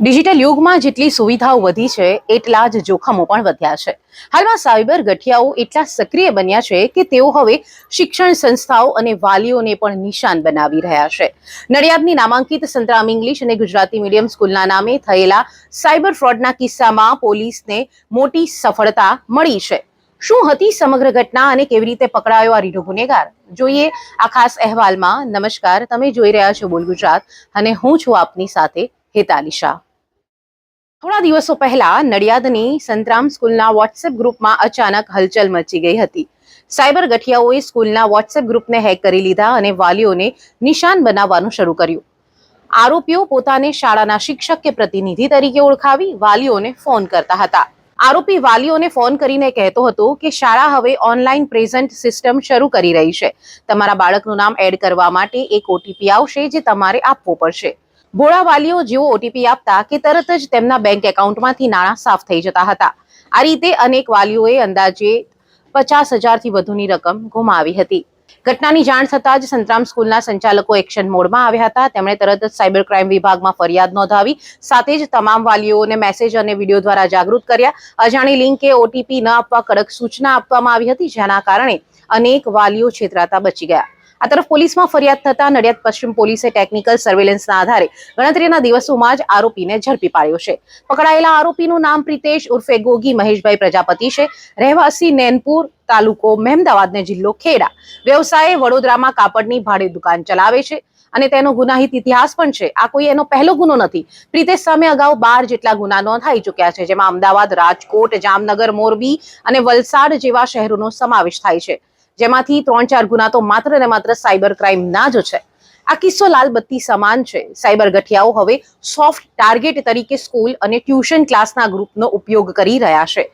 Digital યુગમાં જેટલી સુવિધાઓ વધી છે, એટલા જ જોખમો પણ વધ્યા છે. હાલમાં સાયબર ગઠિયાઓ એટલા સક્રિય બન્યા છે કે તેઓ હવે શિક્ષણ સંસ્થાઓ અને વાલીઓને પણ નિશાન બનાવી રહ્યા છે. નડિયાદની નામાંકિત સંતરામ ઇંગ્લિશ અને ગુજરાતી મીડિયમ સ્કૂલના નામે થયેલા સાયબર ફ્રોડના કિસ્સામાં પોલીસને મોટી સફળતા મળી છે. શું હતી સમગ્ર ઘટના અને કેવી રીતે પકડાયો આ રીઢો ગુનેગાર? જોઈએ આ ખાસ અહેવાલમાં. નમસ્કાર, તમે જોઈ રહ્યા છો બોલ ગુજરાત અને હું છું આપની સાથે હેતાલી થોડા દિવસો પહેલા નડિયાદની સંતરામ સ્કૂલના વોટ્સએપ ગ્રુપમાં અચાનક હલચલ મચી ગઈ હતી. સાયબર ગઠિયાઓએ સ્કૂલના વોટ્સએપ ગ્રુપને હેક કરી લીધા અને વાલીઓને નિશાન બનાવવાનું શરૂ કર્યું. આરોપીઓ પોતાને શાળાના શિક્ષક કે પ્રતિનિધિ તરીકે ઓળખાવી વાલીઓને ફોન કરતા હતા. આરોપી વાલીઓને ફોન કરીને કહેતો હતો કે શાળા હવે ઓનલાઈન પ્રેઝન્ટ સિસ્ટમ શરૂ કરી રહી છે. તમારા બાળકનું નામ એડ કરવા માટે એક ઓટીપી આવશે જે તમારે આપવો પડશે. ભોળા વાલીઓ જેઓ ઓટીપી આપતા કે તરત જ તેમના બેંક એકાઉન્ટમાંથી નાણાં સાફ થઈ જતા હતા. આ રીતે અનેક વાલીઓએ અંદાજે પચાસ હજારથી વધુની રકમ ગુમાવી હતી. ઘટનાની જાણ થતાં જ સંતરામ સ્કૂલના સંચાલકો એક્શન મોડમાં આવ્યા હતા. તેમણે તરત જ સાયબર ક્રાઇમ વિભાગમાં ફરિયાદ નોંધાવી, સાથે જ તમામ વાલીઓને મેસેજ અને વીડિયો દ્વારા જાગૃત કર્યા. અજાણી લિંક ઓટીપી ન આપવા કડક સૂચના આપવામાં આવી હતી, જેના કારણે અનેક વાલીઓ છેતરાતા બચી ગયા. આ તરફ પોલીસમાં ફરિયાદ થતા નડિયાદ પશ્ચિમ પોલીસે ટેકનિકલ સર્વેલન્સના આધારે ગણતરીના દિવસોમાં જ આરોપીને ઝડપી પાડ્યો છે. પકડાયેલા આરોપીનું નામ પ્રિતેશ ઉર્ફે ગોગી મહેશભાઈ પ્રજાપતિ છે. રહેવાસી નેનપુર તાલુકો મહેમદાવાદને જિલ્લો ખેડા. વ્યવસાય વડોદરામાં કાપડની ભાડે દુકાન ચલાવે છે અને તેનો ગુનાહિત ઇતિહાસ પણ છે. આ કોઈ એનો પહેલો ગુનો નથી. પ્રિતેશ સામે અગાઉ બાર જેટલા ગુના નોંધાઈ ચૂક્યા છે, જેમાં અમદાવાદ, રાજકોટ, જામનગર, મોરબી અને વલસાડ જેવા શહેરોનો સમાવેશ થાય છે. જેમાંથી ત્રણ ચાર ગુના તો માત્ર ને માત્ર સાયબર ક્રાઇમના જ છે. આ કિસ્સો લાલબત્તી સમાન છે. સાયબર ગઠિયાઓ હવે સોફ્ટ ટાર્ગેટ તરીકે સ્કૂલ અને ટ્યુશન ક્લાસના ગ્રુપનો ઉપયોગ કરી રહ્યા છે.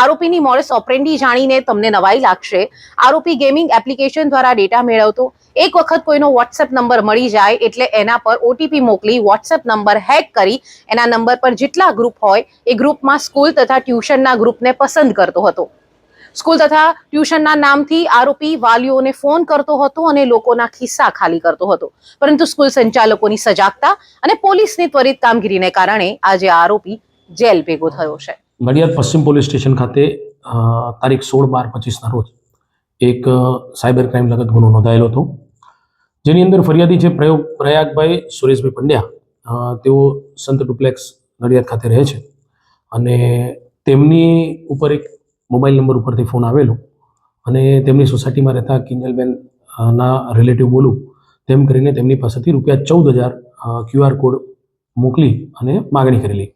આરોપીની મોડસ ઓપરેન્ડી જાણીને તમને નવાઈ લાગશે. આરોપી ગેમિંગ એપ્લિકેશન દ્વારા ડેટા મેળવતો. એક વખત કોઈનો વોટ્સએપ નંબર મળી જાય એટલે એના પર ઓટીપી મોકલી વોટ્સએપ નંબર હેક કરી એના નંબર પર જેટલા ગ્રુપ હોય એ ગ્રુપમાં સ્કૂલ તથા ટ્યુશનના ગ્રુપને પસંદ કરતો હતો. સ્કૂલ તથા ટ્યુશનના નામથી આરોપી વાલીઓને ફોન કરતો હતો અને લોકોના ખિસ્સા ખાલી કરતો હતો. પરંતુ સ્કૂલ સંચાલકોની સજાગતા અને પોલીસની ત્વરિત કામગીરીને કારણે આજે આરોપી જેલ ભેગો થયો છે. નડિયાદ પશ્ચિમ પોલીસ સ્ટેશન ખાતે તારીખ સોળ બાર પચીસના રોજ એક સાયબર ક્રાઇમ લગત ગુનો નોંધાયેલો હતો. જેની અંદર ફરિયાદી છે પ્રયોગ, પ્રયાગભાઈ સુરેશભાઈ પંડ્યા. તેઓ સંત ડુપ્લેક્સ નડિયાદ ખાતે રહે છે. અને તેમની ઉપર એક મોબાઈલ નંબર ઉપરથી ફોન આવેલો અને તેમની સોસાયટીમાં રહેતા કિંજલબેન ના રિલેટિવ બોલું, તેમ કરીને તેમની પાસેથી રૂપિયા ચૌદ હજાર ક્યુઆર કોડ મોકલી અને માગણી કરેલી.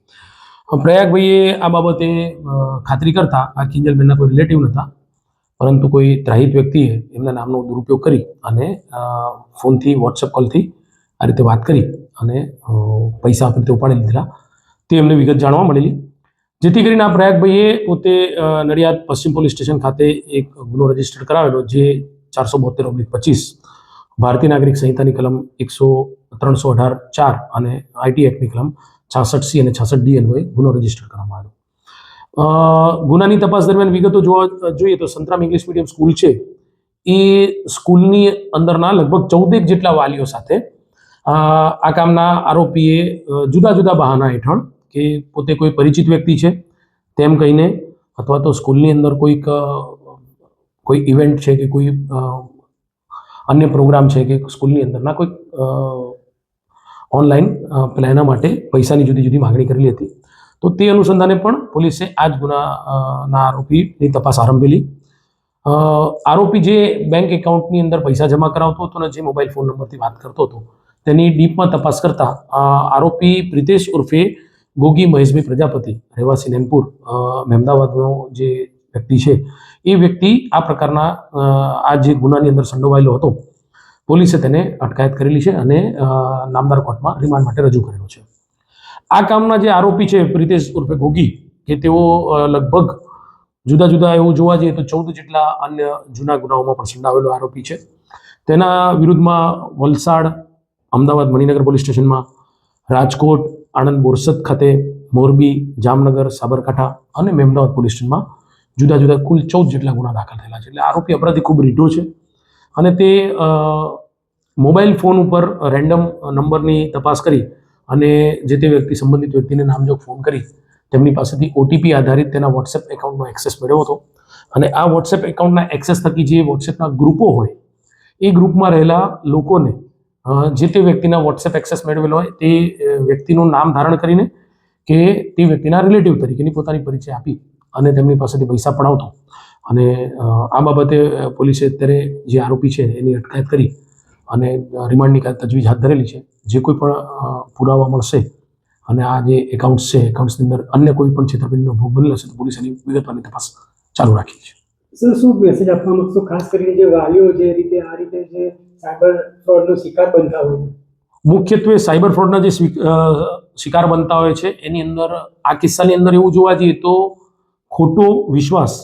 પ્રયાગભાઈએ આ બાબતે ખાતરી કરતા આ કિંજલબેનના કોઈ રિલેટિવ નહોતા, પરંતુ કોઈ ત્રાહિત વ્યક્તિએ એમના નામનો દુરુપયોગ કરી અને ફોનથી વોટ્સએપ કોલથી આ રીતે વાત કરી અને પૈસા આપી રીતે ઉપાડી લીધેલા તે એમને વિગત જાણવા મળેલી. જેથી કરીને આ પ્રયાગભાઈએ પોતે નડિયાદ પશ્ચિમ પોલીસ સ્ટેશન ખાતે એક ગુનો રજિસ્ટર કરાવેલો, જે ચારસો બોતેર ઓબ્લિક પચીસ ભારતીય નાગરિક સંહિતાની કલમ એકસો ત્રણસો અઢાર ચાર અને આઈટી એક્ટની કલમ છાસઠ સી અને છાસઠ ડી અન્વયે ગુનો રજિસ્ટર કરવામાં આવ્યો. ગુનાની તપાસ દરમિયાન વિગતો જોવા જોઈએ તો સંતરામ ઇંગ્લિશ મીડિયમ સ્કૂલ છે. એ સ્કૂલની અંદરના લગભગ ચૌદેક જેટલા વાલીઓ સાથે આ કામના આરોપીએ જુદા જુદા બહાના હેઠળ કે પોતે કોઈ પરિચિત વ્યક્તિ છે, તેમ કહીને અથવા તો સ્કૂલની અંદર કોઈક કોઈ ઇવેન્ટ છે કે કોઈ અન્ય પ્રોગ્રામ છે કે સ્કૂલની અંદરના કોઈ ઓનલાઈન પેલા માટે પૈસાની જુદી જુદી માગણી કરેલી હતી. તો તે અનુસંધાને પણ પોલીસે આ જ ગુનાના આરોપીની તપાસ આરંભેલી આરોપી જે બેંક એકાઉન્ટની અંદર પૈસા જમા કરાવતો હતો અને જે મોબાઈલ ફોન નંબરથી વાત કરતો હતો, તેની ડીપમાં તપાસ કરતા આરોપી પ્રિતેશ ઉર્ફે ગોગી મહેશભાઈ પ્રજાપતિ, રહેવાસી નેનપુર મહેમદાવાદનો જે વ્યક્તિ છે, એ વ્યક્તિ આ પ્રકારના આ જે ગુનાની અંદર સંડોવાયેલો હતો, પોલીસે તેને અટકાયત કરેલી છે અને નામદાર કોર્ટમાં રિમાન્ડ માટે રજૂ કરેલો છે. આ કામના જે આરોપી છે પ્રિતેશ ઉર્ફે ગોગી, કે તેઓ લગભગ જુદા જુદા એવું જોવા જઈએ તો ચૌદ જેટલા અન્ય જૂના ગુનાઓમાં પણ સંડાવેલો આરોપી છે. તેના વિરુદ્ધમાં વલસાડ, અમદાવાદ મણિનગર પોલીસ સ્ટેશનમાં, રાજકોટ આણંદ બોરસદ ખાતે મોરબી, જામનગર, સાબરકાંઠા અને મેમદાવાદ પોલીસ સ્ટેશનમાં જુદા જુદા કુલ ચૌદ જેટલા ગુના દાખલ થયેલા છે. એટલે આરોપી અપરાધી ખૂબ રીઢો છે અને તે મોબાઈલ ફોન ઉપર રેન્ડમ નંબરની તપાસ કરી અને જે તે વ્યક્તિ સંબંધિત વ્યક્તિને નામજોગ ફોન કરી તેમની પાસેથી ઓટીપી આધારિત તેના વોટ્સએપ એકાઉન્ટનો એક્સેસ મેળવ્યો હતો. અને આ વોટ્સએપ એકાઉન્ટના એક્સેસ થકી જે વોટ્સએપના ગ્રુપો હોય, એ ગ્રુપમાં રહેલા લોકોને જે તે વ્યક્તિના વોટ્સએપ એક્સેસ મેળવેલો હોય, તે વ્યક્તિનું નામ ધારણ કરીને કે તે વ્યક્તિના રિલેટિવ તરીકેની પોતાની પરિચય આપી અને તેમની પાસેથી પૈસા પડાવતો. અને આ બાબતે પોલીસે અત્યારે જે આરોપી છે એની અટકાયત કરી અને રિમાન્ડની તજવીજ હાથ ધરેલી છે. જે કોઈ પણ પુરાવા મળશે અને આ જે એકાઉન્ટ્સ છે એકાઉન્ટ્સની અંદર અન્ય કોઈ પણ છેતરપિંડીનો ભોગ બનેલો હશે, તો પોલીસ એની વિગતવાની તપાસ ચાલુ રાખી છે. સર શું મેસેજ આપવા માંગશો ખાસ કરીને જે વાલીઓ જે રીતે આ રીતે જે સાયબર ફ્રોડનો શિકાર બનતા હોય મુખ્યત્વે સાયબર ફ્રોડના જે શિકાર બનતા હોય છે, એની અંદર, આ કિસ્સાની અંદર એવું જોવા જઈએ તો ખોટો વિશ્વાસ,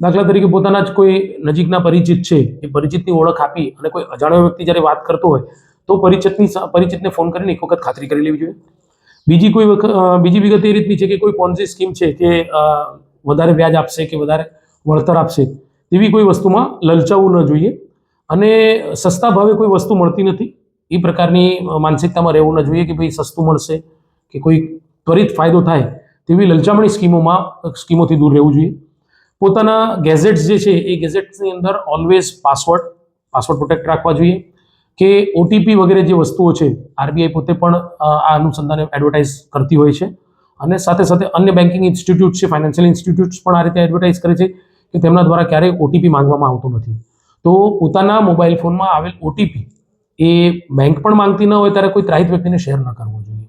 દાખલા તરીકે પોતાના જ કોઈ નજીકના પરિચિત છે, એ પરિચિતની ઓળખ આપી અને કોઈ અજાણ્યો વ્યક્તિ જ્યારે વાત કરતો હોય, તો પરિચિતની પરિચિતને ફોન કરીને એક વખત ખાતરી કરી લેવી જોઈએ. બીજી કોઈ વખત બીજી વિગત એ રીતની છે કે કોઈ પોન્ઝી સ્કીમ છે કે વધારે વ્યાજ આપશે કે વધારે વળતર આપશે, તેવી કોઈ વસ્તુમાં લલચાવવું ન જોઈએ. અને સસ્તા ભાવે કોઈ વસ્તુ મળતી નથી. એ પ્રકારની માનસિકતામાં રહેવું ન જોઈએ કે ભાઈ સસ્તું મળશે કે કોઈ ત્વરિત ફાયદો થાય તેવી લલચામણી સ્કીમોમાં, સ્કીમોથી દૂર રહેવું જોઈએ. પોતાના ગેઝેટ્સ જે છે એ ગેઝેટ્સની અંદર ઓલવેઝ પાસવર્ડ પાસવર્ડ પ્રોટેક્ટ રાખવા જોઈએ કે ઓટીપી વગેરે જે વસ્તુઓ છે આરબીઆઈ પોતે પણ આ અનુસંધાને એડવર્ટાઇઝ કરતી હોય છે. અને સાથે સાથે અન્ય બેન્કિંગ ઇન્સ્ટિટ્યૂટ છે ફાઇનાન્શિયલ ઇન્સ્ટિટ્યૂટ્સ પણ આ રીતે એડવર્ટાઇઝ કરે છે કે તેમના દ્વારા ક્યારેય ઓટીપી માંગવામાં આવતો નથી. તો પોતાના મોબાઈલ ફોનમાં આવેલ ઓટીપી એ બેંક પણ માંગતી ન હોય ત્યારે કોઈ ત્રાહિત વ્યક્તિને શેર ન કરવો જોઈએ.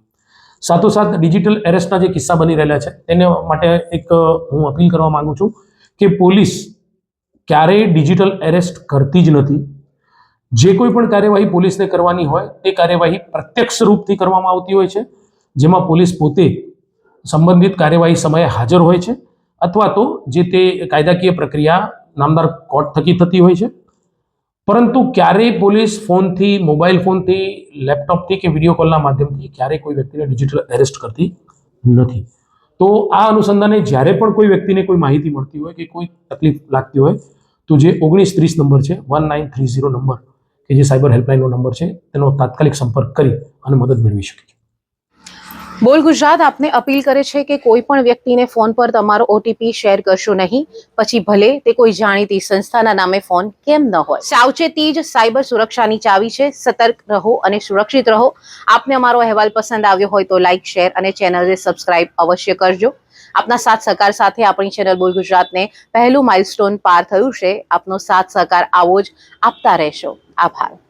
સાથોસાથ ડિજિટલ એરેસ્ટના જે કિસ્સા બની રહેલા છે, તેને માટે એક, હું અપીલ કરવા માંગુ છું કે પોલીસ ક્યારેય ડિજિટલ એરેસ્ટ કરતી જ નથી. જે કોઈ પણ કાર્યવાહી પોલીસને કરવાની હોય, તે કાર્યવાહી પ્રત્યક્ષ રૂપથી કરવામાં આવતી હોય છે, જેમાં પોલીસ પોતે સંબંધિત કાર્યવાહી સમયે હાજર હોય છે, અથવા તો જે તે કાયદાકીય પ્રક્રિયા નામદાર કોર્ટ થકી થતી હોય છે. પરંતુ ક્યારેય પોલીસ ફોનથી, મોબાઈલ ફોનથી, લેપટોપથી કે વીડિયો કોલના માધ્યમથી ક્યારેય કોઈ વ્યક્તિને ડિજિટલ એરેસ્ટ કરતી નથી. તો આ અનુસંધાને જ્યારે પણ કોઈ વ્યક્તિને કોઈ માહિતી મળતી હોય કે કોઈ તકલીફ લાગતી હોય, તો જે ઓગણીસ ત્રીસ નંબર છે, one nine three zero number, કે જે સાયબર હેલ્પલાઇનનો નંબર છે, તેનો તાત્કાલિક સંપર્ક કરી અને મદદ મેળવી શકે છે. બોલ ગુજરાત, આપને અપીલ કરે છે કે કોઈ પણ વ્યક્તિને ફોન પર તમારો ઓટીપી શેર કરશો નહીં. પછી ભલે તે કોઈ જાણીતી સંસ્થાના નામે ફોન કેમ ન હોય. સાવચેતી જ સાયબર સુરક્ષાની ચાવી છે. સતર્ક રહો અને સુરક્ષિત રહો. આપને અમારો અહેવાલ પસંદ આવ્યો હોય તો લાઇક શેર અને ચેનલને સબસ્ક્રાઇબ અવશ્ય કરજો. આપના સાથ સહકાર સાથે આપણી ચેનલ બોલ ગુજરાતને પહેલું માઇલસ્ટોન પાર થયું છે. આપનો સાથ સહકાર આવો જ આપતા રહેશો. આભાર.